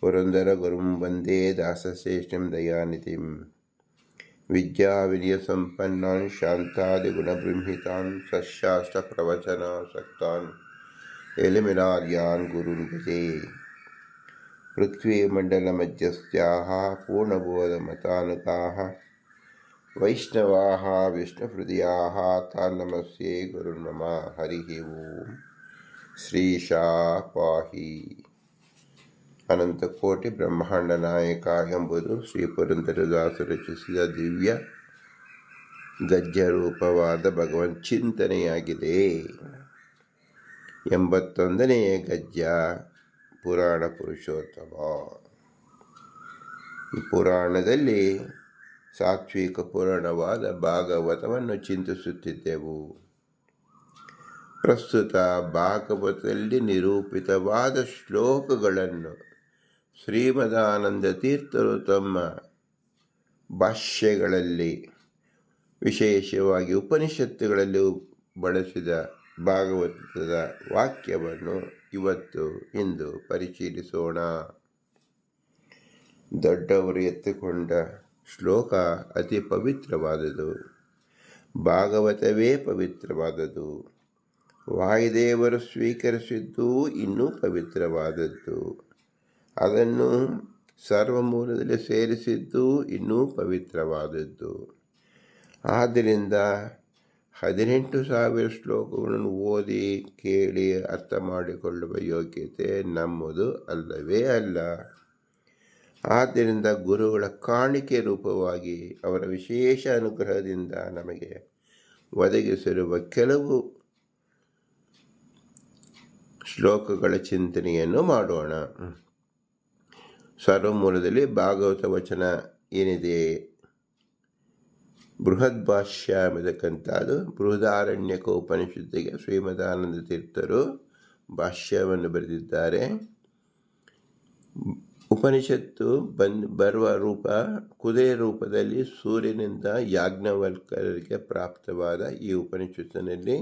पुरन्दरगुरुं वंदे दासश्रेष्ठं दयानिधिम् विद्याविनयसम्पन्नान्, शान्तादिगुणबृंहितान् सशास्त्रप्रवचनासक्तान् एलिमिनार्यान् गुरुन् भजे पृथ्वीमण्डलमध्यस्याः पूर्णबोधमतानुकाः वैष्णवाः, विष्णुहृदयाः, तान् नमस्ये गुरुर्मम हरिः ओम्। श्रीशा पाही ಅನಂತಕೋಟಿ ಬ್ರಹ್ಮಾಂಡ ನಾಯಕ ಎಂಬುದು ಶ್ರೀ ಪುರಂದರದಾಸರು ರಚಿಸಿದ ದಿವ್ಯ ಗದ್ಯರೂಪವಾದ ಭಗವನ್ ಚಿಂತನೆಯಾಗಿದೆ. ಎಂಬತ್ತೊಂದನೆಯ ಗಜ್ಜ ಪುರಾಣ ಪುರುಷೋತ್ತಮ. ಈ ಪುರಾಣದಲ್ಲಿ ಸಾತ್ವಿಕ ಪುರಾಣವಾದ ಭಾಗವತವನ್ನು ಚಿಂತಿಸುತ್ತಿದ್ದೆವು. ಪ್ರಸ್ತುತ ಭಾಗವತದಲ್ಲಿ ನಿರೂಪಿತವಾದ ಶ್ಲೋಕಗಳನ್ನು ಶ್ರೀಮದಾನಂದ ತೀರ್ಥರು ತಮ್ಮ ಭಾಷ್ಯಗಳಲ್ಲಿ, ವಿಶೇಷವಾಗಿ ಉಪನಿಷತ್ತುಗಳಲ್ಲಿ ಬಳಸಿದ ಭಾಗವತದ ವಾಕ್ಯವನ್ನು ಇವತ್ತು ಇಂದು ಪರಿಶೀಲಿಸೋಣ. ದೊಡ್ಡವರು ಎತ್ತುಕೊಂಡ ಶ್ಲೋಕ ಅತಿ ಪವಿತ್ರವಾದುದು. ಭಾಗವತವೇ ಪವಿತ್ರವಾದದು. ವಾಯುದೇವರು ಸ್ವೀಕರಿಸಿದ್ದು ಇನ್ನೂ ಪವಿತ್ರವಾದದ್ದು. ಅದನ್ನು ಸರ್ವಮೂಲದಲ್ಲಿ ಸೇರಿಸಿದ್ದು ಇನ್ನೂ ಪವಿತ್ರವಾದದ್ದು. ಆದ್ದರಿಂದ ಹದಿನೆಂಟು ಸಾವಿರ ಶ್ಲೋಕಗಳನ್ನು ಓದಿ, ಕೇಳಿ, ಅರ್ಥ ಮಾಡಿಕೊಳ್ಳುವ ಯೋಗ್ಯತೆ ನಮ್ಮದು ಅಲ್ಲವೇ ಅಲ್ಲ. ಆದ್ದರಿಂದ ಗುರುಗಳ ಕಾಣಿಕೆ ರೂಪವಾಗಿ ಅವರ ವಿಶೇಷ ಅನುಗ್ರಹದಿಂದ ನಮಗೆ ಒದಗಿಸಿರುವ ಕೆಲವು ಶ್ಲೋಕಗಳ ಚಿಂತನೆಯನ್ನು ಮಾಡೋಣ. ಸರ್ವಮೂಲದಲ್ಲಿ ಭಾಗವತ ವಚನ ಏನಿದೆ? ಬೃಹದ್ ಭಾಷ್ಯ ಎಂಬತಕ್ಕಂಥದ್ದು ಬೃಹದಾರಣ್ಯಕ ಉಪನಿಷತ್ತಿಗೆ ಶ್ರೀಮದಾನಂದ ತೀರ್ಥರು ಭಾಷ್ಯವನ್ನು ಬರೆದಿದ್ದಾರೆ. ಉಪನಿಷತ್ತು ಬಂದ್ ಬರುವ ರೂಪ ಕುದುರೆ ರೂಪದಲ್ಲಿ ಸೂರ್ಯನಿಂದ ಯಾಜ್ಞವಲ್ಕರಿಗೆ ಪ್ರಾಪ್ತವಾದ ಈ ಉಪನಿಷತ್ತಿನಲ್ಲಿ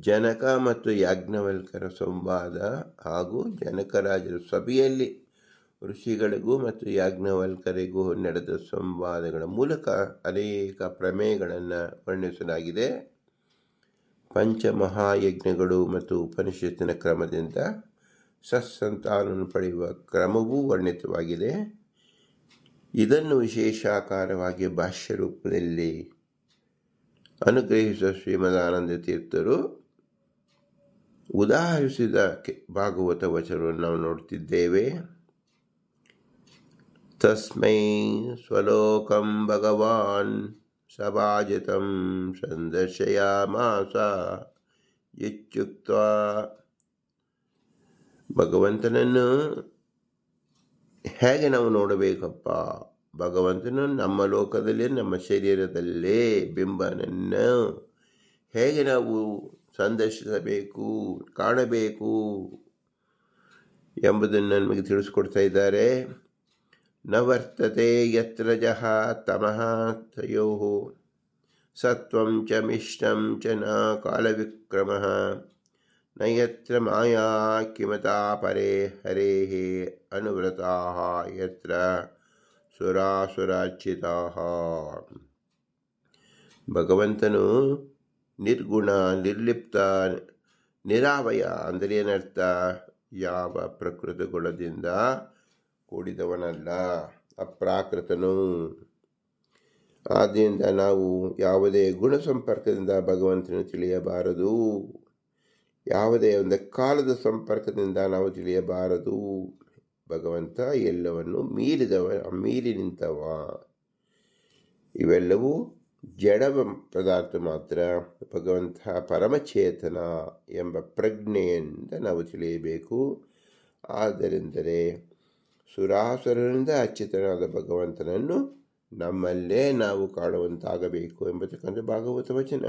ಜನಕ ಮತ್ತು ಯಾಜ್ಞವಲ್ಕರ ಸಂವಾದ ಹಾಗೂ ಜನಕರಾಜರ ಸಭೆಯಲ್ಲಿ ಋಷಿಗಳಿಗೂ ಮತ್ತು ಯಾಜ್ಞವಲ್ಕರಿಗೂ ನಡೆದ ಸಂವಾದಗಳ ಮೂಲಕ ಅನೇಕ ಪ್ರಮೇಯಗಳನ್ನು ವರ್ಣಿಸಲಾಗಿದೆ. ಪಂಚಮಹಾಯಜ್ಞಗಳು ಮತ್ತು ಉಪನಿಷತ್ತಿನ ಕ್ರಮದಿಂದ ಸತ್ಸಂತಾನವನ್ನು ಪಡೆಯುವ ಕ್ರಮವೂ ವರ್ಣಿತವಾಗಿದೆ. ಇದನ್ನು ವಿಶೇಷಾಕಾರವಾಗಿ ಭಾಷ್ಯ ರೂಪದಲ್ಲಿ ಅನುಗ್ರಹಿಸುವ ಶ್ರೀಮದಾನಂದ ತೀರ್ಥರು ಉದಾಹರಿಸಿದ ಭಾಗವತ ವಚನವನ್ನು ನಾವು ನೋಡ್ತಿದ್ದೇವೆ. ತಸ್ಮೈ ಸ್ವಲೋಕಂ ಭಗವಾನ್ ಸಭಾಜಿತಂ ಸಂದರ್ಶಯಾಮಾಸ ಇತ್ಯುಕ್ತ ಭಗವಂತನನ್ನು ಹೇಗೆ ನಾವು ನೋಡಬೇಕಪ್ಪ? ಭಗವಂತನು ನಮ್ಮ ಲೋಕದಲ್ಲಿ, ನಮ್ಮ ಶರೀರದಲ್ಲೇ ಬಿಂಬನನ್ನು ಹೇಗೆ ನಾವು ಸಂದರ್ಶಿಸಬೇಕು, ಕಾಣಬೇಕು ಎಂಬುದನ್ನು ನಮಗೆ ತಿಳಿಸ್ಕೊಡ್ತಾ ಇದ್ದಾರೆ. ನ ವರ್ತತೆ ಯತ್ರ ಜಹ ತಮಃ ತಯೋ ಸತ್ವಂ ಚ ಮಿಶ್ರಂ ಚ ನ ಕಾಲವಿಕ್ರಮಃ ನ ಯತ್ರ ಮಾಯಾ ಕಿಮತಾ ಪರೇ ಹರೇಃ ಅನುವ್ರತಾಃ ಯತ್ರ ಸುರಾಸುರಾಚಿತಾ ಭಗವಂತನು ನಿರ್ಗುಣ ನಿರ್ಲಿಪ್ತ ನಿರಾವಯ ಅಂದರೆ ಏನರ್ಥ ಯಾವ ಪ್ರಕೃತಿ ಗುಣದಿಂದ ಕೂಡಿದವನಲ್ಲ, ಅಪ್ರಾಕೃತನು. ಆದ್ದರಿಂದ ನಾವು ಯಾವುದೇ ಗುಣ ಸಂಪರ್ಕದಿಂದ ಭಗವಂತನ ತಿಳಿಯಬಾರದು. ಯಾವುದೇ ಒಂದು ಕಾಲದ ಸಂಪರ್ಕದಿಂದ ನಾವು ತಿಳಿಯಬಾರದು. ಭಗವಂತ ಎಲ್ಲವನ್ನು ಮೀರಿದವ, ಮೀರಿ ನಿಂತವ. ಇವೆಲ್ಲವೂ ಜಡ ಪದಾರ್ಥ ಮಾತ್ರ. ಭಗವಂತ ಪರಮಚೇತನ ಎಂಬ ಪ್ರಜ್ಞೆಯಿಂದ ನಾವು ತಿಳಿಯಬೇಕು. ಆದ್ದರಿಂದಲೇ ಸುರಾಸುರರಿಂದ ಅಚ್ಯುತನಾದ ಭಗವಂತನನ್ನು ನಮ್ಮಲ್ಲೇ ನಾವು ಕಾಣುವಂತಾಗಬೇಕು ಎಂಬತಕ್ಕಂಥ ಭಾಗವತ ವಚನ.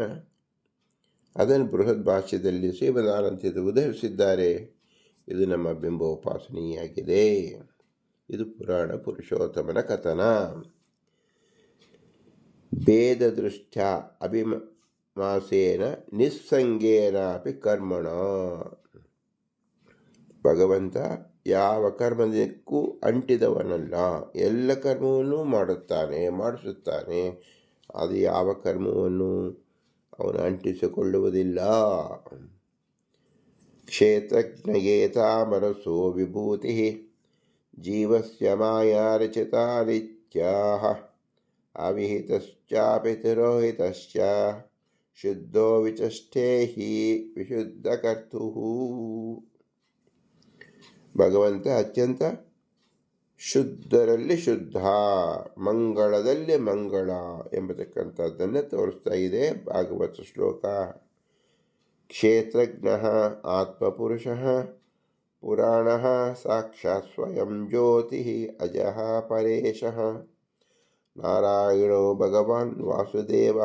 ಅದನ್ನು ಬೃಹತ್ ಭಾಷ್ಯದಲ್ಲಿ ಶ್ರೀಮದಾನಂದ ಉದಯಿಸಿದ್ದಾರೆ. ಇದು ನಮ್ಮ ಬಿಂಬೋಪಾಸನೆಯಾಗಿದೆ ಇದು ಪುರಾಣ ಪುರುಷೋತ್ತಮನ ಕಥನ. ಭೇದದೃಷ್ಟ್ಯ ಅಭಿಮಾಸೇನ ನಿಸ್ಸಂಗೇನಾಪಿ ಕರ್ಮಣ. ಭಗವಂತ ಯಾವ ಕರ್ಮದಕ್ಕೂ ಅಂಟಿದವನಲ್ಲ, ಎಲ್ಲ ಕರ್ಮವನ್ನು ಮಾಡುತ್ತಾನೆ, ಮಾಡಿಸುತ್ತಾನೆ. ಅದು ಯಾವ ಕರ್ಮವನ್ನು ಅವನು ಅಂಟಿಸಿಕೊಳ್ಳುವುದಿಲ್ಲ. ಕ್ಷೇತ್ರಜ್ಞಯೇತಾ ಮನಸ್ಸೋ ವಿಭೂತಿ, ಜೀವಸ್ಯ ಮಾಯಾ ರಚಿತಾಲಿತ್ಯಾಹ ಅವಿಹಿತಶ್ಚಾಪಿ ತಿರೋಹಿತಶ್ಚ, ಶುದ್ಧೋ ವಿಚಷ್ಟೇ ಹಿ ವಿಶುದ್ಧಕರ್ತು ಭಗವಂತ ಅತ್ಯಂತ ಶುದ್ಧರಲ್ಲಿ ಶುದ್ಧ ಮಂಗಳದಲ್ಲಿ ಮಂಗಳ ಎಂಬತಕ್ಕಂಥದ್ದನ್ನು ತೋರಿಸ್ತಾ ಇದೆ ಭಾಗವತ ಶ್ಲೋಕ ಕ್ಷೇತ್ರಜ್ಞ ಆತ್ಮಪುರುಷ ಪುರಾಣ ಸಾಕ್ಷಾತ್ ಸ್ವಯಂ ಜ್ಯೋತಿ ಅಜಃ ಪರೇಶಃ ನಾರಾಯಣೋ ಭಗವಾನ್ ವಾಸುದೇವ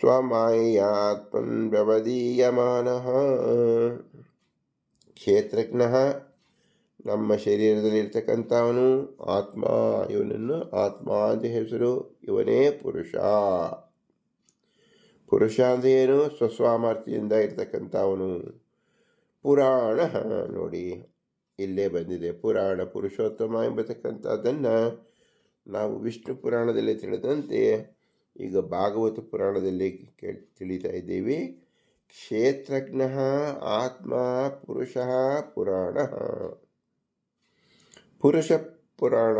ಸ್ವಮಾಯಾತ್ಮನ್ ವ್ಯವದೀಯಮಾನಃ ಕ್ಷೇತ್ರಜ್ಞ ನಮ್ಮ ಶರೀರದಲ್ಲಿರ್ತಕ್ಕಂಥವನು ಆತ್ಮ, ಇವನನ್ನು ಆತ್ಮ ಅಂತ ಹೆಸರು, ಇವನೇ ಪುರುಷ. ಪುರುಷ ಅಂತ ಏನು? ಸ್ವಸ್ವಾಮರ್ಥ್ಯದಿಂದ ಇರ್ತಕ್ಕಂಥವನು. ಪುರಾಣ ನೋಡಿ, ಇಲ್ಲೇ ಬಂದಿದೆ. ಪುರಾಣ ಪುರುಷೋತ್ತಮ ಎಂಬತಕ್ಕಂಥದ್ದನ್ನು ನಾವು ವಿಷ್ಣು ಪುರಾಣದಲ್ಲಿ ತಿಳಿದಂತೆ ಈಗ ಭಾಗವತ ಪುರಾಣದಲ್ಲಿ ಕೇಳಿ ತಿಳಿತಾ ಇದ್ದೀವಿ. ಕ್ಷೇತ್ರಜ್ಞ, ಆತ್ಮ, ಪುರುಷ, ಪುರಾಣ. ಪುರುಷ ಪುರಾಣ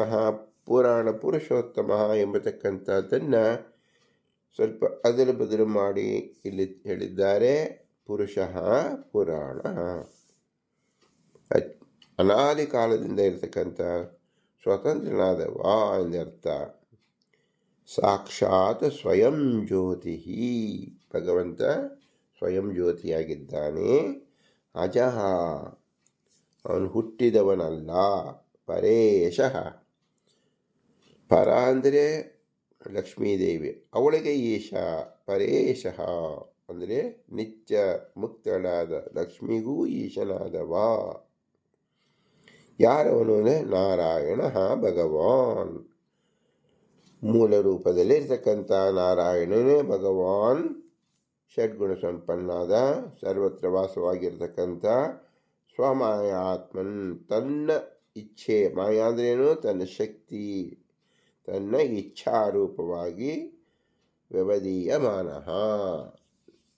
ಪುರಾಣ ಪುರುಷೋತ್ತಮ ಎಂಬತಕ್ಕಂಥದ್ದನ್ನು ಸ್ವಲ್ಪ ಅದಲು ಬದಲು ಮಾಡಿ ಇಲ್ಲಿ ಹೇಳಿದ್ದಾರೆ. ಪುರುಷ, ಪುರಾಣ. ಅನಾದಿ ಕಾಲದಿಂದ ಇರತಕ್ಕಂಥ ಸ್ವತಂತ್ರನಾದವ ಎಂದರ್ಥ. ಸಾಕ್ಷಾತ್ ಸ್ವಯಂ ಜ್ಯೋತಿ ಭಗವಂತ ಸ್ವಯಂ ಜ್ಯೋತಿಯಾಗಿದ್ದಾನೆ. ಅಜಃ, ಅವನು ಹುಟ್ಟಿದವನಲ್ಲ, ಪರೇಶಃ. ಪರ ಅಂದರೆ ಲಕ್ಷ್ಮೀದೇವಿ, ಅವಳಿಗೆ ಈಶ, ಪರೇಶಃ. ಅಂದರೆ ನಿತ್ಯ ಮುಕ್ತಳಾದ, ಲಕ್ಷ್ಮಿಗೂ ಈಶನಾದವ. ಯಾರವನು ಅಂದರೆ ನಾರಾಯಣ ಭಗವಾನ್. ಮೂಲ ರೂಪದಲ್ಲಿ ಇರ್ತಕ್ಕಂಥ ನಾರಾಯಣನೇ ಭಗವಾನ್. ಷಡ್ಗುಣ ಸಂಪನ್ನಾದ, ಸರ್ವತ್ರ ವಾಸವಾಗಿರ್ತಕ್ಕಂಥ ಸ್ವಮಾಯ ಆತ್ಮನ್ ತನ್ನ ಇಚ್ಛೆ, ಮಾಯ ಅಂದ್ರೇನು ತನ್ನ ಶಕ್ತಿ, ತನ್ನ ಇಚ್ಛಾರೂಪವಾಗಿ ವ್ಯವಧೀಯಮಾನ.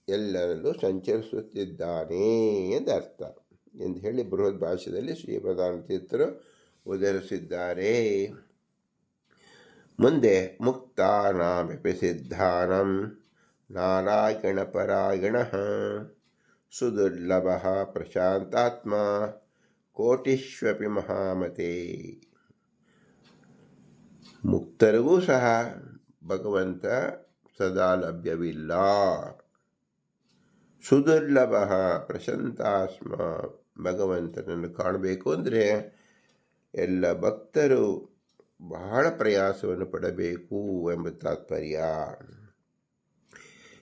ಎಲ್ಲರಲ್ಲೂ ಸಂಚರಿಸುತ್ತಿದ್ದಾನೆ ಎಂದರ್ಥ ಎಂದು ಹೇಳಿ ಬೃಹತ್ ಭಾಷೆಯಲ್ಲಿ ಶ್ರೀಮದಾನ ತೀರ್ಥರು ಉದರಿಸಿದ್ದಾರೆ. ಮುಂದೆ ಮುಕ್ತಾನಾಮಿ ಸಿದ್ಧಾನಂ ನಾರಾಯಣಪರಾಯಣ. ಸುದುರ್ಲಭ ಪ್ರಶಾಂತಾತ್ಮ ಕೋಟಿಷ್ವಪಿ ಮಹಾಮತೆ. ಮುಕ್ತರಿಗೂ ಸಹ ಭಗವಂತ ಸದಾ ಲಭ್ಯವಿಲ್ಲ. ಸುದುರ್ಲಭ ಪ್ರಶಾಂತಾತ್ಮ ಭಗವಂತನನ್ನು ಕಾಣಬೇಕು ಅಂದರೆ ಎಲ್ಲ ಭಕ್ತರು ಬಹಳ ಪ್ರಯಾಸವನ್ನು ಪಡಬೇಕು ಎಂಬ ತಾತ್ಪರ್ಯ.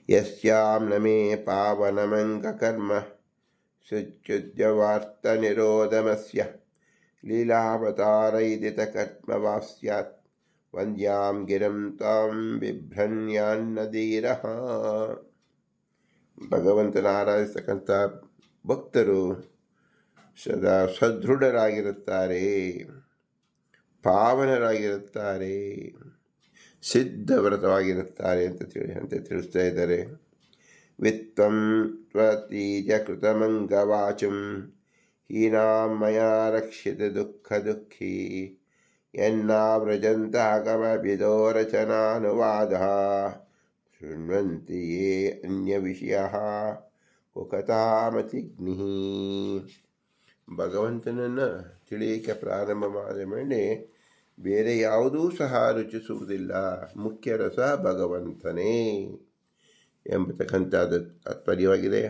ಯಸ್ಯಾಂ ನ ಮೇ ಪಾವನಮಂಗಕರ್ಮ ಶುಚ್ಯುದ್ಯವಾರ್ತನಿರೋಧಮಸ್ಯ ಲೀಲಾವತಾರೈದಿತಕರ್ಮವಾ ಸ್ಯಾತ್ ವಂದ್ಯಾಂ ಗಿರಂ ತಾಂ ಬಿಭ್ರಣ್ಯಾನ್ನದೀರಃ ಭಗವಂತನ ಆರಾಧಿಸ್ತಕ್ಕಂಥ ಭಕ್ತರು ಸದಾ ಸದೃಢರಾಗಿರುತ್ತಾರೆ ಪಾವನರಾಗಿರುತ್ತಾರೆ ಸಿದ್ಧವ್ರತವಾಗಿರುತ್ತಾರೆ ಅಂತ ತಿಳಿ ಅಂತ ತಿಳಿಸ್ತಾ ಇದ್ದಾರೆ ವಿತ್ವಂ ತ್ವತೀಜ ಕೃತಮಂಗವಾಚುಂ ಹೀನಾಂ ಮಯಾ ರಕ್ಷಿತ ದುಃಖ ದುಃಖಿ ಯನ್ನಾವ್ರಜಂತಾಗಮಭಿದೋರಚನಾನುವಾದ ಶೃಣ್ವಂತಿ ಯೇ ಅನ್ಯವಿಷಯ ಕುಕತಾಮತಿಗ್ನಿ ಭಗವಂತನನ್ನು ತಿಳಿಯಕ್ಕೆ ಪ್ರಾರಂಭ ಮಾಡಿದ ಮೇಲೆ ಬೇರೆ ಯಾವುದೂ ಸಹ ರುಚಿಸುವುದಿಲ್ಲ. ಮುಖ್ಯ ರಸ ಭಗವಂತನೇ ಎಂಬತಕ್ಕಂಥದ್ದು ತಾತ್ಪರ್ಯವಾಗಿದೆ.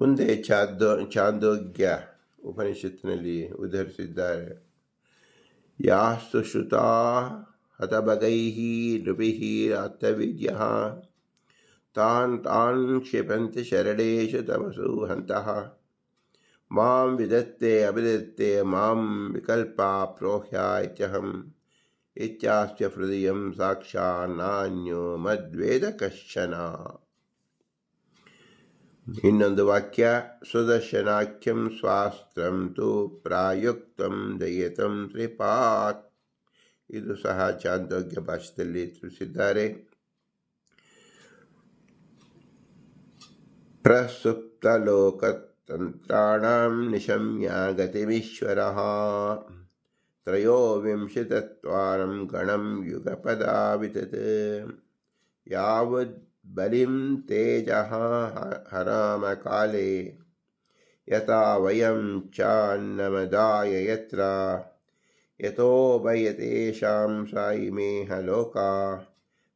ಮುಂದೆ ಚಾದೋ, ಚಾಂದೋಗ್ಯ ಉಪನಿಷತ್ತಿನಲ್ಲಿ ಉದ್ಧರಿಸಿದ್ದಾರೆ. ಯಾಸ್ತು ಶ್ರುತಾ ಹತಭಗೈ ನೃಪಿ ಅರ್ಥವಿದ್ಯ ತಾನ್ ತಾನ್ ಕ್ಷಿಪಂತೆ ಶರಣೇಶು ತಮಸು ಹಂತಃ. ಮಾಂ ವಿದತ್ತೆ ಅಭಿದತ್ತೆ ಮಾಂ ವಿಕಲ್ಪ ಪ್ರೋಹ್ಯ ಇತ್ಯಹಂ ಇತ್ಯಾಸ್ಯ ಹೃದಯಂ ಸಾಕ್ಷಾನ್ನಾನ್ಯೋ ಮದ್ವೇದ ಕಶ್ಚನ ಇನ್ನೊಂದು ವಾಕ್ಯ, ಸುದರ್ಶನಾಖ್ಯಂ ಸ್ವಾಸ್ತ್ರಂ ತು ಪ್ರಾಯುಕ್ತಂ ದಯತಂ ತ್ರಿಪಾತ್. ಇದು ಸಹ ಚಾಂದೋಗ್ಯ ಭಾಷೆಯಲ್ಲಿ ತಿಳಿಸಿದ್ದಾರೆ. ಪ್ರಸುಪ್ತಲೋಕತಂತ್ರಾಣಂ तन्त्राणां निशम्या गतिमीश्वरः। त्रयोविंशतत्वारं गणं युगपदावितत्। यावद्बलिं तेजः हरामकाले। यथा वयं चान्नमदाय यत्र यतोभयतेषां सायिमेह लोका।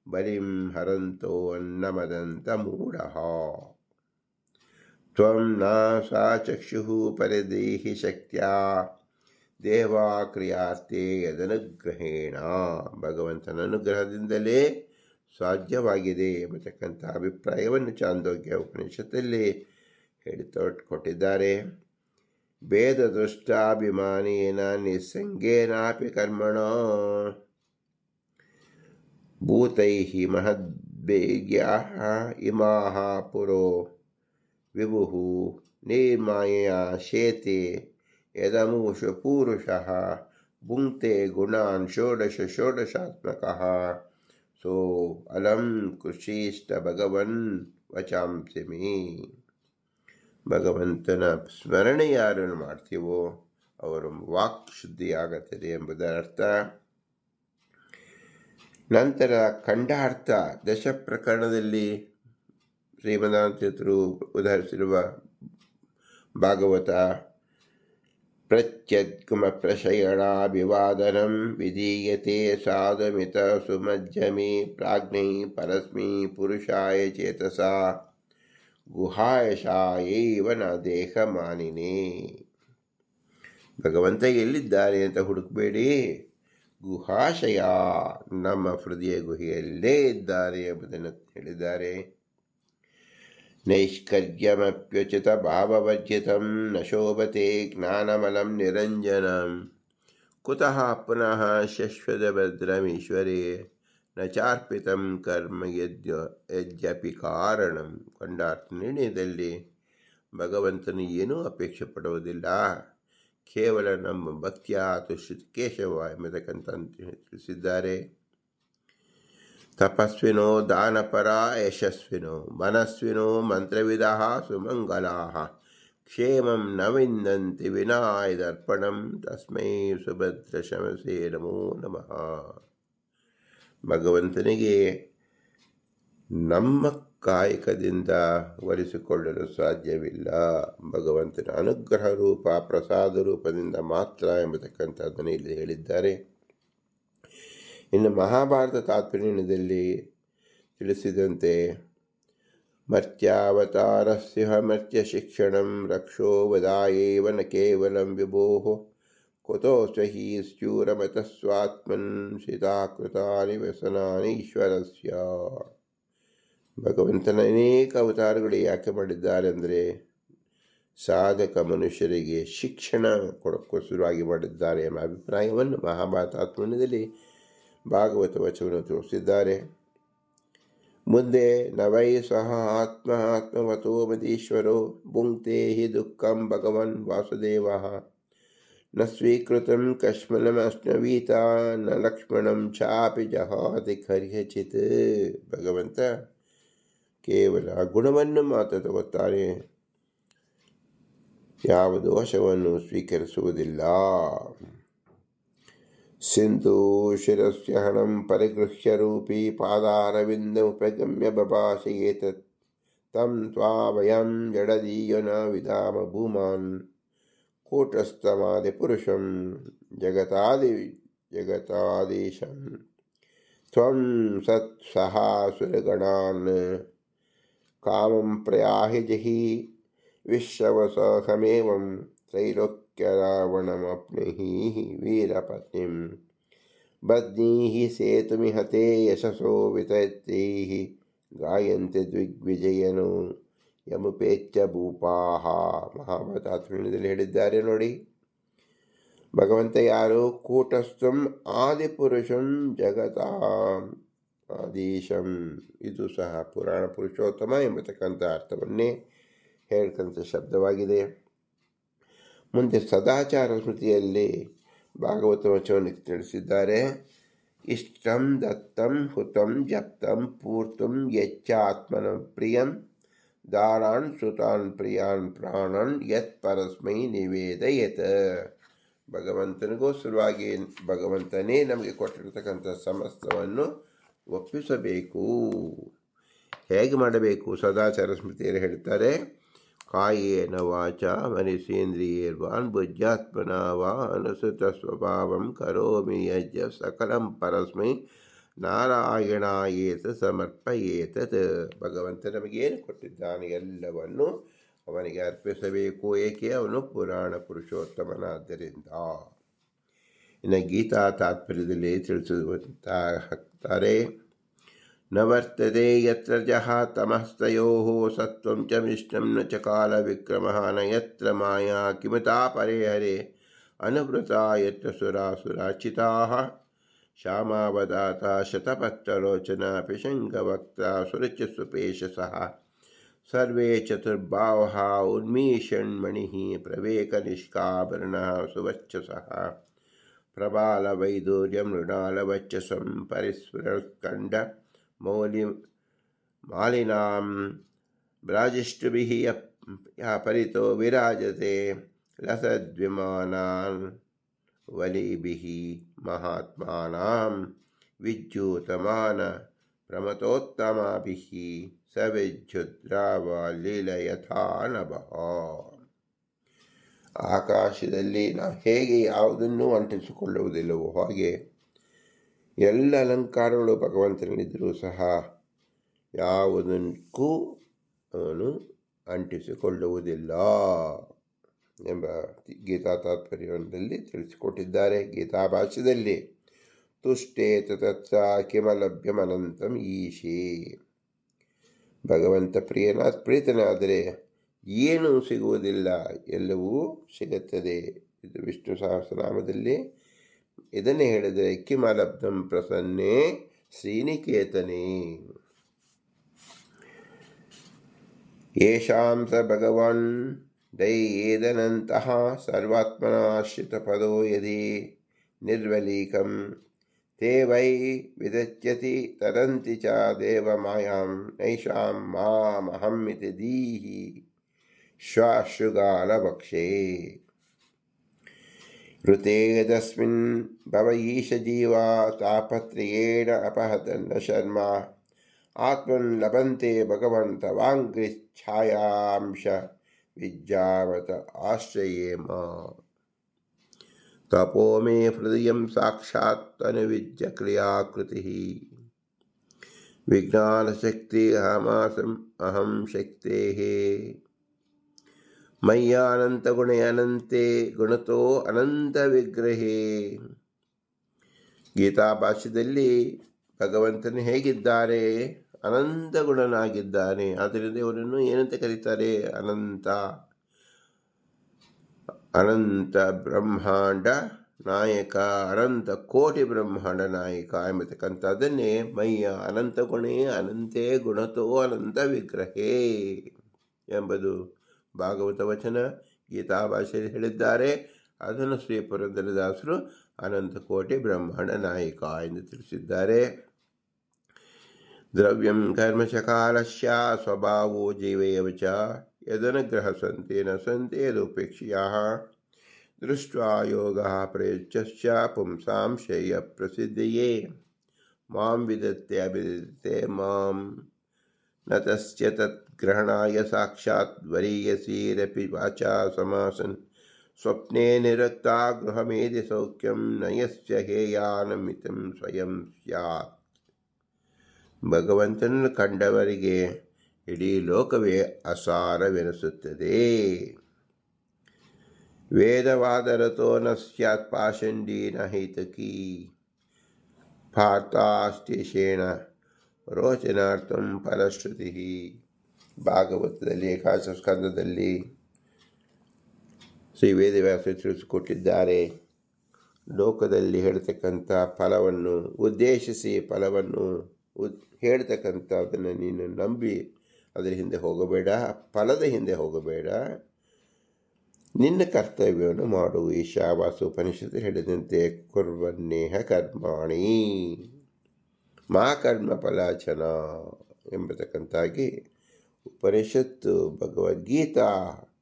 बलिं हरन्तो अन्नमदन्तमूढः। ತ್ವಂ ನ ಸಾ ಚಕ್ಷುಃ ಪರಿದೇಹಿ ಶಕ್ತಿಯ ದೇವಾ ಕ್ರಿಯಾರ್ತೆ ಯದನುಗ್ರಹೇಣ ಭಗವಂತನ ಅನುಗ್ರಹದಿಂದಲೇ ಸಾಧ್ಯವಾಗಿದೆ ಎಂಬತಕ್ಕಂಥ ಅಭಿಪ್ರಾಯವನ್ನು ಚಾಂದೋಗ್ಯ ಉಪನಿಷತ್ತಲ್ಲಿ ಹೇಳಿ ಕೊಟ್ಟಿದ್ದಾರೆ ಭೇದ ನಿಸ್ಸಂಗೇನಾಪಿ ಕರ್ಮಣ। ಭೂತೈ ಮಹದ್ಭೇಗ್ಯಾ ಇಮಾ ಪುರೋ। ವಿಭು ನಿರ್ಮಾಯೆಯ ಶೇತೆ ಯದಮೂಷ ಪೂರುಷಃ ಭುಂಕ್ತೆ ಗುಣಾನ್ ಷೋಡಶ ಷೋಡಶಾತ್ಮಕಃ. ಸೋ ಅಲಂ ಕೃಷಿಷ್ಟ ಭಗವನ್ ವಚಾಂಸಿ ಮೇ. ಭಗವಂತನ ಸ್ಮರಣೆ ಯಾರನ್ನು ಮಾಡ್ತೀವೋ ಅವರು ವಾಕ್ ಶುದ್ಧಿಯಾಗುತ್ತದೆ ಎಂಬುದರ ಅರ್ಥ. ನಂತರ ಖಂಡಾರ್ಥ ದಶ ಪ್ರಕರಣದಲ್ಲಿ ಶ್ರೀಮದಾಂತರು ಉದಾಹರಿಸಿರುವ ಭಾಗವತ प्रत्यग्मप्रशयणाभिवादनं विधीयते साधुमितसुमध्यमे प्राज्ञै परस्मै पुरुषाय चेतसा ಗುಹಾಯಶಾಯೈವ ನ ದೇಹ ಮಾನಿನೇ ಭಗವಂತ ಎಲ್ಲಿದ್ದಾರೆ ಅಂತ ಹುಡುಕಬೇಡಿ ಗುಹಾಶಯ ನಮ್ಮ ಹೃದಯ ಗುಹೆಯಲ್ಲೇ ಇದ್ದಾರೆ ಎಂಬುದನ್ನು ಹೇಳಿದ್ದಾರೆ ನೈಷ್ಕರ್ಯಮಪ್ಯುಚಿತ ಭಾವವರ್ಜಿತ ನ ಶೋಭತೆ ಜ್ಞಾನಮಲಂ ನಿರಂಜನಂ ಕುತಃ ಪುನಃ ಭದ್ರಮೀಶ್ವರೇ ನ ಚಾರ್ಪಿತಂ ಕರ್ಮ ಯದ್ಯ ಯದ್ಯಪಿ ಕಾರಣಂ ಕೊಂಡಾರ್ಥ ನಿರ್ಣಯದಲ್ಲಿ ಭಗವಂತನು ಏನೂ ಅಪೇಕ್ಷೆ ಪಡುವುದಿಲ್ಲ ಕೇವಲ ನಮ್ಮ ಭಕ್ತಿಯ ತುಶ್ರುತಿ ಕೇಶವ ಎಂಬತಕ್ಕಂಥ ತಿಳಿಸಿದ್ದಾರೆ। ತಪಸ್ವಿನೋ ದಾನಪರ ಯಶಸ್ವಿನೋ ಮನಸ್ವಿನೋ ಮಂತ್ರವಿಧ ಸುಮಂಗಲಾ ಕ್ಷೇಮಂ ನ ವಿನಾಯದರ್ಪಣಂ ತಸ್ಮೈ ಸುಭದ್ರ ಶಮಸೇ ನಮೋ ನಮಃ. ಭಗವಂತನಿಗೆ ನಮ್ಮ ಕಾಯಕದಿಂದ ವರಿಸಿಕೊಳ್ಳಲು ಸಾಧ್ಯವಿಲ್ಲ. ಭಗವಂತನ ಅನುಗ್ರಹ ರೂಪ ಪ್ರಸಾದ ರೂಪದಿಂದ ಮಾತ್ರ ಎಂಬತಕ್ಕಂಥದ್ದನ್ನು ಇಲ್ಲಿ ಹೇಳಿದ್ದಾರೆ. ಇನ್ನು ಮಹಾಭಾರತ ತಾತ್ಪರ್ಯದಲ್ಲಿ ತಿಳಿಸಿದಂತೆ ಮರ್ತ್ಯಾವತಾರಸ್ಯ ಮರ್ತ್ಯ ಶಿಕ್ಷಣಂ ರಕ್ಷೋ ವದಾಯೇವ ನ ಕೇವಲಂ ವಿಭೋ ಕೊತೋ ಸಹಿ ಸ್ಯೂರಮತ ಸ್ಯೂರಮತಸ್ವಾತ್ಮನ್ ಸೀತಾಕೃತಾನಿ ವ್ಯಸನಾನಿ ಈಶ್ವರಸ್ಯ. ಭಗವಂತನ ಅನೇಕ ಅವತಾರಗಳು ಯಾಕೆ ಮಾಡಿದ್ದಾರೆ ಅಂದರೆ ಸಾಧಕ ಮನುಷ್ಯರಿಗೆ ಶಿಕ್ಷಣ ಕೊಡೋಕ್ಕೋಸ್ಕರವಾಗಿ ಮಾಡಿದ್ದಾರೆ ಎಂಬ ಅಭಿಪ್ರಾಯವನ್ನು ಮಹಾಭಾರತ ಆತ್ಮನದಲ್ಲಿ ಭಾಗವತ ವಚನವನ್ನು ತೋರಿಸಿದ್ದಾರೆ. ಮುಂದೆ ನವೈ ಸಹ ಆತ್ಮ ಆತ್ಮವತೋ ಮದೀಶ್ವರೋ ಭುಂಕ್ತೆ ಹಿ ದುಃಖಂ ಭಗವನ್ ವಾಸುದೇವ. ನ ಸ್ವೀಕೃತಂ ಕಶ್ಮಲಮಶ್ನವೀತ ನ ಲಕ್ಷ್ಮಣಂ ಚಾಪಿ ಜಹಾತಿ ಖರ್ಯಚಿತ್ ಭಗವಂತ ಕೇವಲ ಗುಣವನ್ನು ಮಾತ್ರ ತಗೋತಾರೆ ಯಾವ ದೋಷವನ್ನು ಸ್ವೀಕರಿಸುವುದಿಲ್ಲ. सिन्धूशिरस्य हणं परिगृह्य रूपी पादारविन्दमुपगम्य बभासि एतत् तं त्वाभयं जडदीयना न विदामभूमान् कूटस्थमादिपुरुषं जगतादि जगतादेशं। त्वं सत्सहासुरगणान् कामं प्रयाहि जहि विश्ववसाहमेवम् विश्वसहमेवं त्रैलोक्यरावणमप्नुहि वीरपत्नीं बध्नीः सेतुमिहते ಯಶಸೋ ವಿತೈತ್ರೈः ಗಾಯಂತೆ ದಿಗ್ವಿಜಯನು ಯಮುಪೇಚ್ಚ ಭೂಪಾಹ ಮಹಾಭಾರತಾತ್ಮದಲ್ಲಿ ಹೇಳಿದ್ದಾರೆ ನೋಡಿ ಭಗವಂತ ಯಾರು ಕೂಟಸ್ಥಂ ಆದಿಪುರುಷಂ ಜಗತಾಂ ಆದೀಶಂ ಇದು ಸಹ ಪುರಾಣ ಪುರುಷೋತ್ತಮ ಎಂಬತಕ್ಕಂಥ ಅರ್ಥವನ್ನೇ ಹೇಳ್ಕಂಥ ಶಬ್ದವಾಗಿದೆ ಮುಂದೆ ಸದಾಚಾರ ಸ್ಮೃತಿಯಲ್ಲಿ ಭಾಗವತ ತಿಳಿಸಿದ್ದಾರೆ. ಇಷ್ಟಂ ದತ್ತಂ ಹುತಂ ಜಪ್ತಂ ಪೂರ್ತಂ ಯಚ್ಚಾತ್ಮನ ಪ್ರಿಯಂ ದಾರಾನ್ ಸುತಾನ್ ಪ್ರಿಯಾನ್ ಪ್ರಾಣನ್ ಯತ್ ಪರಸ್ಮೈ ನಿವೇದಯತ್. ಭಗವಂತನಿಗೋಸ್ಕರವಾಗಿ ಭಗವಂತನೇ ನಮಗೆ ಕೊಟ್ಟಿರತಕ್ಕಂಥ ಸಮಸ್ತವನ್ನು ಒಪ್ಪಿಸಬೇಕು. ಹೇಗೆ ಮಾಡಬೇಕು? ಸದಾಚಾರ ಸ್ಮೃತಿಯಲ್ಲಿ ಹೇಳ್ತಾರೆ ಕಾಯೇನ ವಾಚ ಮನಸೇಂದ್ರಿಯೇರ್ವಾನ್ ಭುಜ್ಯಾತ್ಮನ ವಾ ಅನುಸೃತ ಸ್ವಭಾವಂ ಕರೋಮಿ ಯಜ್ಜ ಸಕಲಂ ಪರಸ್ಮೈ ನಾರಾಯಣಾಯೇತ ಸಮರ್ಪಯೇತತ್ ಭಗವಂತ ನಮಗೇನು ಕೊಟ್ಟಿದ್ದಾನೆ ಎಲ್ಲವನ್ನು ಅವನಿಗೆ ಅರ್ಪಿಸಬೇಕು ಏಕೆ ಅವನು ಪುರಾಣ ಪುರುಷೋತ್ತಮನಾದ್ದರಿಂದ ಇನ್ನು ಗೀತಾ ತಾತ್ಪರ್ಯದಲ್ಲಿ ತಿಳಿಸುವಂತ ಹಾಕ್ತಾರೆ न वर्तते यत्र जहा तमस्तयोः सत्त्वं च मिष्टं न च कालविक्रमः न यत्र माया किमता परे हरे अनुव्रता यत्र सुरासुराचिताः श्यामावदाता शतपत्रलोचना पिशङ्गवक्ता सुरचिसुपेशसः सर्वे चतुर्भावः उन्मीषण्मणिः प्रवेकनिष्काभरणः सुवच्छसः प्रबालवैदूर्यमृणालवच्चसं परिस्फुरस्कण्ड ಮೌಲಿ ಮಾಲಿನಾಂ ಬ್ರಾಜಿಷ್ಟುಭಿಃ ಯ ಪರಿತೋ ವಿರಾಜತೆ ಲಸದ್ವಿಮಾನಾನ್ ವಲಿಭಿಃ ಮಹಾತ್ಮಾನಾಂ ವಿದ್ಯುತಮಾನ ಪ್ರಮತೋತ್ತಮಾಭಿಃ ಸ ನಭಃ ಆಕಾಶದಲ್ಲಿ ನಾವು ಹೇಗೆ ಯಾವುದನ್ನೂ ಅಂಟಿಸಿಕೊಳ್ಳುವುದಿಲ್ಲವೋ ಹಾಗೆ ಎಲ್ಲ ಅಲಂಕಾರಗಳು ಭಗವಂತನಲ್ಲಿದ್ದರೂ ಸಹ ಯಾವುದಕ್ಕೂ ಅವನು ಅಂಟಿಸಿಕೊಳ್ಳುವುದಿಲ್ಲ ಎಂಬ ಗೀತಾ ತಾತ್ಪರ್ಯದಲ್ಲಿ ತಿಳಿಸಿಕೊಟ್ಟಿದ್ದಾರೆ. ಗೀತಾ ಭಾಷ್ಯದಲ್ಲಿ, ತುಷ್ಟೇ ತತ್ಸಾ ಕಿಮಲಭ್ಯಮನಂತಂ ಈಶಿ ಭಗವಂತ ಪ್ರಿಯನ ಪ್ರೀತನಾದರೆ ಏನೂ ಸಿಗುವುದಿಲ್ಲ, ಎಲ್ಲವೂ ಸಿಗುತ್ತದೆ. ಇದು ವಿಷ್ಣು ಸಹಸ್ರನಾಮದಲ್ಲಿ ಇದನ್ನೇ ಹೇಳಿದರೆ ಕಿಮಲಬ್ಧಂ ಪ್ರಸನ್ನೇ ಶ್ರೀನಿಕೇತನೇ ಯೇಷಾಂ ಸ ಭಗವಾನ್ ದೈಯೇದನಂತಹ ಸರ್ವಾತ್ಮನಾಶ್ರಿತ ಪದೋ ಯದಿ ನಿರ್ವಲೀಕಂ ते वै विदच्यति तरन्ति च देवमायां नैषां मामहमिति दीहि श्वाश्रुगालवक्षे ऋते यदस्मिन् भवयीशजीवा तापत्र्येण अपहतन्नशर्मा आत्मन् लभन्ते भगवन्तवाङ्घ्रिच्छायांश विज्जावत आश्रये मा। तपो मे हृदय हृदयं साक्षात्तनुविद्यक्रियाकृतिः विज्ञानशक्तिहमासम् अहम शक्ति। ಮಯ್ಯಾನಂತಗುಣೆ ಅನಂತೆ ಗುಣತೋ ಅನಂತ ವಿಗ್ರಹೇ. ಗೀತಾ ಭಾಷ್ಯದಲ್ಲಿ ಭಗವಂತನು ಹೇಗಿದ್ದಾರೆ? ಅನಂತ ಗುಣನಾಗಿದ್ದಾನೆ. ಆದ್ದರಿಂದ ಇವರನ್ನು ಏನಂತ ಕರೀತಾರೆ? ಅನಂತ. ಅನಂತ ಬ್ರಹ್ಮಾಂಡ ನಾಯಕ, ಅನಂತ ಕೋಟಿ ಬ್ರಹ್ಮಾಂಡ ನಾಯಕ ಎಂಬತಕ್ಕಂಥದ್ದನ್ನೇ ಮಯ್ಯ ಅನಂತ ಗುಣೇ, ಅನಂತೇ ಗುಣತೋ ಅನಂತ ವಿಗ್ರಹೇ ಎಂಬುದು ಭಾಗವತ ವಚನ ಗೀತಾ ಭಾಷೆಯಲ್ಲಿ ಹೇಳಿದ್ದಾರೆ. ಅದನ್ನು ಶ್ರೀ ಪುರಂದರದಾಸರು ಅನಂತ ಕೋಟಿ ಬ್ರಹ್ಮಾಂಡ ನಾಯಕ ಎಂದು ತಿಳಿಸಿದ್ದಾರೆ. ದ್ರವ್ಯಂ ಕರ್ಮಶಕಾಲಶ್ಯ ಸ್ವಭಾವೋ ಜೀವಯವ ಚ ಯದನುಗ್ರಹ ಸಂತೆ ನ ಸಂತೆ ಯದುಪೇಕ್ಷೆಯ. ದೃಷ್ಟ್ವಾ ಯೋಗ ಪ್ರಯುಚ್ಚ ಪುಂಸಾಂ ಶಯ್ಯ ಪ್ರಸಿದ್ಧಿಯೇ. ಮಾಂ ವಿದತ್ತೆ ಅಭಿದತ್ತೆ ಮಾಂ. ನ ತಸ್ಯ ತತ್ಗ್ರಹಣಾಯ ಸಾಕ್ಷಾತ್ ವರೀಯಸೀರಪಿ ವಾಚಾ ಸಮಾಸನ್ ಸ್ವಪ್ನೆ ನಿರಕ್ತಾ ಗೃಹಮೇಧಿ ಸೌಖ್ಯಂ ನಯಸ್ಯ ಹೇಯಾನಮಿತಂ ಸ್ವಯಂ ಸ್ಯಾತ್ ಭಗವಂತನನ್ನು ಕಂಡವರಿಗೆ ಇಡೀ ಲೋಕವೇ ಅಸಾರವೆನಿಸುತ್ತದೆ ವೇದವಾದರತೋ ನ ಸ್ಯಾತ್ ಪಾಷಂಡೀನ ಹೈತಕಿ ಪಾರ್ಥಾಸ್ತಿಶೇಣ ರೋಚನಾರ್ಥಂ ಫಲಶ್ರುತಿ ಭಾಗವತದಲ್ಲಿ ಏಕಾಶ ಸ್ಕಂದದಲ್ಲಿ ಶ್ರೀ ವೇದವ್ಯಾಸ ತಿಳಿಸಿಕೊಟ್ಟಿದ್ದಾರೆ. ಲೋಕದಲ್ಲಿ ಹೇಳ್ತಕ್ಕಂಥ ಫಲವನ್ನು, ಉದ್ದೇಶಿಸಿ ಫಲವನ್ನು ಉದ್, ಹೇಳ್ತಕ್ಕಂಥದ್ದನ್ನು ನೀನು ನಂಬಿ ಅದರ ಹಿಂದೆ ಹೋಗಬೇಡ, ಫಲದ ಹಿಂದೆ ಹೋಗಬೇಡ. ನಿನ್ನ ಕರ್ತವ್ಯವನ್ನು ಮಾಡು ಈಶಾವಾಸು ಉಪನಿಷತ್ತು ಹೇಳಿದಂತೆ, ಕುರ್ವನ್ನೇಹ ಕರ್ಮಾಣಿ. ಮಾ ಕರ್ಮ ಫಲಾಚನ ಎಂಬತಕ್ಕಂತಾಗಿ ಉಪನಿಷತ್ತು, ಭಗವದ್ಗೀತಾ,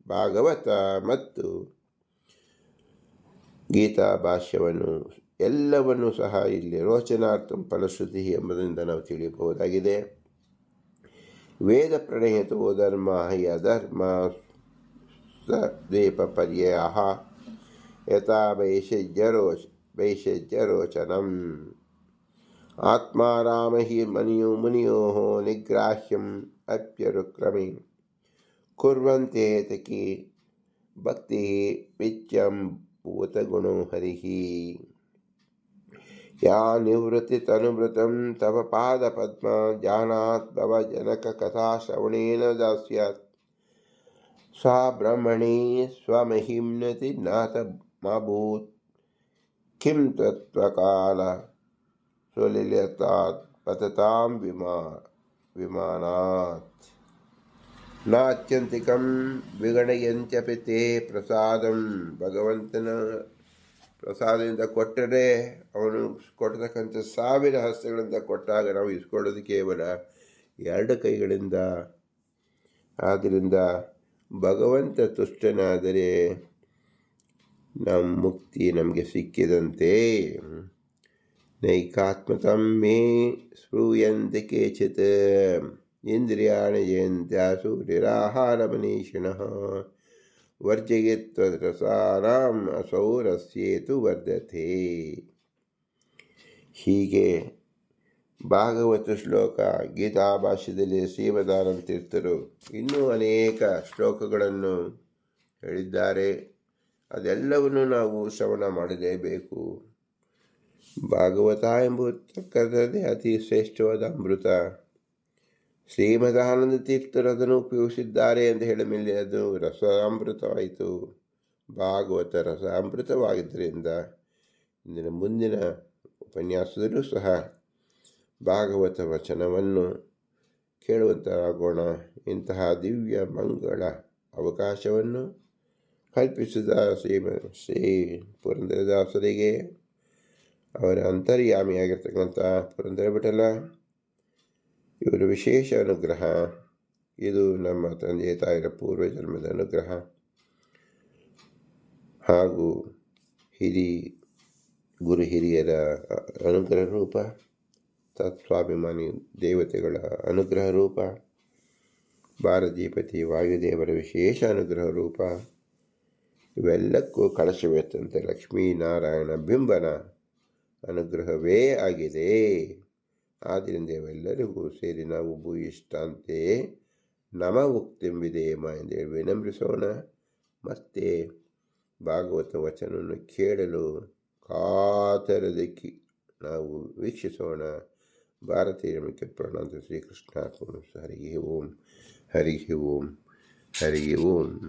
ಭಾಗವತ ಮತ್ತು ಗೀತಾ ಭಾಷ್ಯವನ್ನು ಎಲ್ಲವನ್ನು ಸಹ ಇಲ್ಲಿ ರೋಚನಾರ್ಥಂ ಫಲಶ್ರುತಿ ಎಂಬುದರಿಂದ ನಾವು ತಿಳಿಯಬಹುದಾಗಿದೆ. ವೇದ ಪ್ರಣಯತೋ ಧರ್ಮ ಹಿ ಅಧರ್ಮ ಸದೇಪ ಪರ್ಯಾಯ ಯಥಾ ವೈಷಜ್ಯರೋಚ ವೈಷಜ್ಯರೋಚನಂ आत्मा राम ही मनियो मुनियोः निग्राह्यम् अप्यरुक्रमे कुर्वन्ते तकी भक्तिः विच्यं भूतगुणो हरिः। या निवृत्तितनुवृतं तव पादपद्मा जानात् भवजनककथाश्रवणेन दास्यात्। सा ब्रह्मणी स्वमहिम्नति नाथ मा भूत् किं तत्त्वकाल सुलिलतात् पततां विमा विमानात् ನಾತ್ಯಂತಿಕಂ ವಿಗಣಯಂತ್ಯಪಿ ತೇ ಪ್ರಸಾದಂ ಭಗವಂತನ ಪ್ರಸಾದದಿಂದ ಕೊಟ್ಟರೆ ಅವನು ಕೊಡ್ತಕ್ಕಂಥ ಸಾವಿರ ಹಸ್ತಗಳಿಂದ ಕೊಟ್ಟಾಗ ನಾವು ಇಸ್ಕೊಳ್ಳೋದು ಕೇವಲ ಎರಡು ಕೈಗಳಿಂದ ಆದ್ದರಿಂದ ಭಗವಂತ ತುಷ್ಟನಾದರೆ ನಮ್ಮ ಮುಕ್ತಿ ನಮಗೆ ಸಿಕ್ಕಿದಂತೆ ನೈಕಾತ್ಮಕಂ ಮೇ ಕೇಚಿತ್. ಇಂದ್ರಿಯಾಣಿ ಜಯಂತ್ಯಾಸು ಸೂರ್ಯರಾಹಾರ ವರ್ಜಯಿತ್ವರಸಾನಾಂ ಅಸೌರಸ್ಯೇತು ವರ್ಧತೆ. ಹೀಗೆ ಭಾಗವತ ಶ್ಲೋಕ ಗೀತಾ ಭಾಷ್ಯದಲ್ಲಿ ತೀರ್ಥರು ಇನ್ನೂ ಅನೇಕ ಶ್ಲೋಕಗಳನ್ನು ಹೇಳಿದ್ದಾರೆ. ಅದೆಲ್ಲವನ್ನು ನಾವು ಶ್ರವಣ ಮಾಡಲೇಬೇಕು. ಭಾಗವತ ಎಂಬುದಕ್ಕಂಥದ್ದೇ ಅತಿ ಶ್ರೇಷ್ಠವಾದ ಅಮೃತ. ಶ್ರೀಮದಾನಂದ ತೀರ್ಥರು ಅದನ್ನು ಉಪಯೋಗಿಸಿದ್ದಾರೆ ಅಂತ ಹೇಳಿದ ಮೇಲೆ ಅದು ರಸಾಮೃತವಾಯಿತು. ಭಾಗವತ ರಸ ಅಮೃತವಾಗಿದ್ದರಿಂದ ಇಂದಿನ ಮುಂದಿನ ಉಪನ್ಯಾಸದಲ್ಲೂ ಸಹ ಭಾಗವತ ವಚನವನ್ನು ಕೇಳುವಂತರಾಗೋಣ ಇಂತಹ ದಿವ್ಯ ಮಂಗಳ ಅವಕಾಶವನ್ನು ಕಲ್ಪಿಸಿದ ಶ್ರೀ ಶ್ರೀ ಪುರಂದರದಾಸರಿಗೆ ಅವರ ಅಂತರ್ಯಾಮಿಯಾಗಿರ್ತಕ್ಕಂಥ ಪುರಂದರ ಬಿಟ್ಟಲ್ಲ ಇವರ ವಿಶೇಷ ಅನುಗ್ರಹ. ಇದು ನಮ್ಮ ತಂದೆ ತಾಯಿರ ಪೂರ್ವ ಜನ್ಮದ ಅನುಗ್ರಹ. ಹಾಗೂ ಹಿರಿ ಗುರು ಹಿರಿಯರ ಅನುಗ್ರಹ ರೂಪ ತತ್ಸ್ವಾಭಿಮಾನಿ ದೇವತೆಗಳ ಅನುಗ್ರಹ ರೂಪ, ಭಾರತೀಪತಿ ವಾಯುದೇವರ ವಿಶೇಷ ಅನುಗ್ರಹ ರೂಪ, ಇವೆಲ್ಲಕ್ಕೂ ಕಳಶವೆತ್ತಂತೆ ಲಕ್ಷ್ಮೀನಾರಾಯಣ ಬಿಂಬನ ಅನುಗ್ರಹವೇ ಆಗಿದೆ. ಆದ್ದರಿಂದ ಇವೆಲ್ಲರಿಗೂ ಸೇರಿ ನಾವು ಭೂಯಿಷ್ಟಾಂತೆಯೇ ನಮ ಉಕ್ತಿಂ ಎಂದು ಎಂದೇಳಿ ವಿನಮ್ರಿಸೋಣ ಮತ್ತೆ ಭಾಗವತ ವಚನವನ್ನು ಕೇಳಲು ಕಾತರದಕ್ಕಿ ನಾವು ವೀಕ್ಷಿಸೋಣ. ಭಾರತೀಯ ಮುಖ್ಯ ಪ್ರಣಾಂತ ಶ್ರೀಕೃಷ್ಣ ಹರಿಗೆ ಓಂ ಹರಿಗೆ ಓಂ ಹರಿಗೆ ಓಂ.